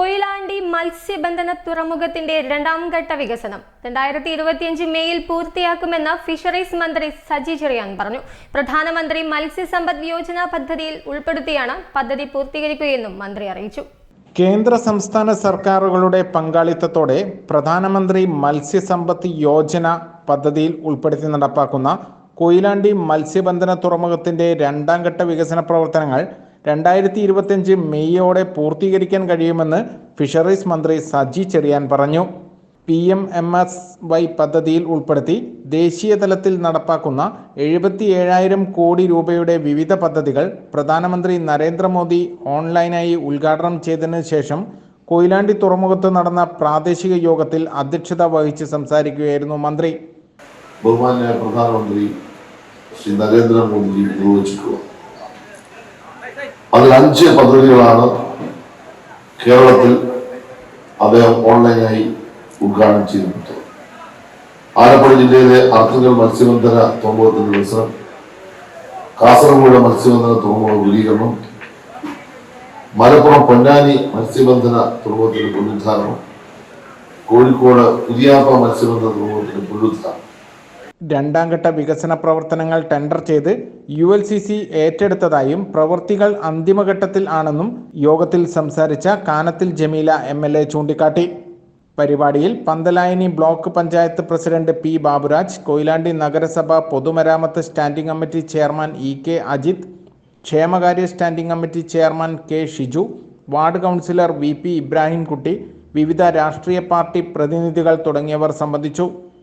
കൊയിലാണ്ടി മത്സ്യബന്ധന തുറമുഖത്തിന്റെ രണ്ടാം ഘട്ട വികസനം രണ്ടായിരത്തി ഇരുപത്തിയഞ്ച് മെയ്യിൽ പൂർത്തിയാക്കുമെന്ന് ഫിഷറീസ് മന്ത്രി സജി ചെറിയാൻ പറഞ്ഞു. പ്രധാനമന്ത്രി മത്സ്യസമ്പദ് യോജന പദ്ധതിയിൽ ഉൾപ്പെടുത്തിയാണ് പദ്ധതി പൂർത്തീകരിക്കുകയെന്നും മന്ത്രി അറിയിച്ചു. കേന്ദ്ര സംസ്ഥാന സർക്കാരുകളുടെ പങ്കാളിത്തത്തോടെ പ്രധാനമന്ത്രി മത്സ്യസമ്പത്ത് യോജന പദ്ധതിയിൽ ഉൾപ്പെടുത്തി നടപ്പാക്കുന്ന കൊയിലാണ്ടി മത്സ്യബന്ധന തുറമുഖത്തിന്റെ രണ്ടാം ഘട്ട വികസന പ്രവർത്തനങ്ങൾ രണ്ടായിരത്തി ഇരുപത്തിയഞ്ച് മെയ്യോടെ പൂർത്തീകരിക്കാൻ കഴിയുമെന്ന് ഫിഷറീസ് മന്ത്രി സജി ചെറിയാൻ പറഞ്ഞു. P M M S Y പദ്ധതിയിൽ ഉൾപ്പെടുത്തി ദേശീയ തലത്തിൽ നടപ്പാക്കുന്ന എഴുപത്തി ഏഴായിരം കോടി രൂപയുടെ വിവിധ പദ്ധതികൾ പ്രധാനമന്ത്രി നരേന്ദ്രമോദി ഓൺലൈനായി ഉദ്ഘാടനം ചെയ്തതിനു ശേഷം കൊയിലാണ്ടി തുറമുഖത്ത് നടന്ന പ്രാദേശിക യോഗത്തിൽ അധ്യക്ഷത വഹിച്ച് സംസാരിക്കുകയായിരുന്നു മന്ത്രി. ബഹുമാന്യ പ്രധാനമന്ത്രി ശ്രീ നരേന്ദ്രമോദിജി നിർവഹിച്ചിട്ടുള്ളത്. അതിൽ അഞ്ച് പദ്ധതികളാണ് കേരളത്തിൽ അദ്ദേഹം ഓൺലൈനായി ഉദ്ഘാടനം ചെയ്തിട്ടുണ്ട്. ആലപ്പുഴ ജില്ലയിലെ അർത്തുങ്കൽ മത്സ്യബന്ധന തുറമുഖത്തിന്റെ വികസനം കാസർഗോഡ് മത്സ്യബന്ധന തുറമുഖ വിപുലീകരണം മലപ്പുറം പൊന്നാനി മത്സ്യബന്ധന തുറമുഖത്തിന്റെ പുനരുദ്ധാരണം കോഴിക്കോട് പുതിയാപ്പ മത്സ്യബന്ധന തുറമുഖത്തിന്റെ പുനരുദ്ധാരണം. രണ്ടാം ഘട്ട വികസന പ്രവർത്തനങ്ങൾ ടെൻഡർ ചെയ്ത് യു എൽ സി സി ഏറ്റെടുത്തതായും പ്രവൃത്തികൾ അന്തിമഘട്ടത്തിൽ ആണെന്നും യോഗത്തിൽ സംസാരിച്ച Kanathil Jameela M L A ചൂണ്ടിക്കാട്ടി. പരിപാടിയിൽ Panthalayani block panchayat president P Baburaj Koyilandy നഗരസഭ പൊതുമരാമത്ത് standing committee chairman E K Ajith ക്ഷേമകാര്യ standing committee chairman K Shiju ward councillor V P Ibrahimkutty വിവിധ രാഷ്ട്രീയ പാർട്ടി പ്രതിനിധികൾ തുടങ്ങിയവർ സംബന്ധിച്ചു.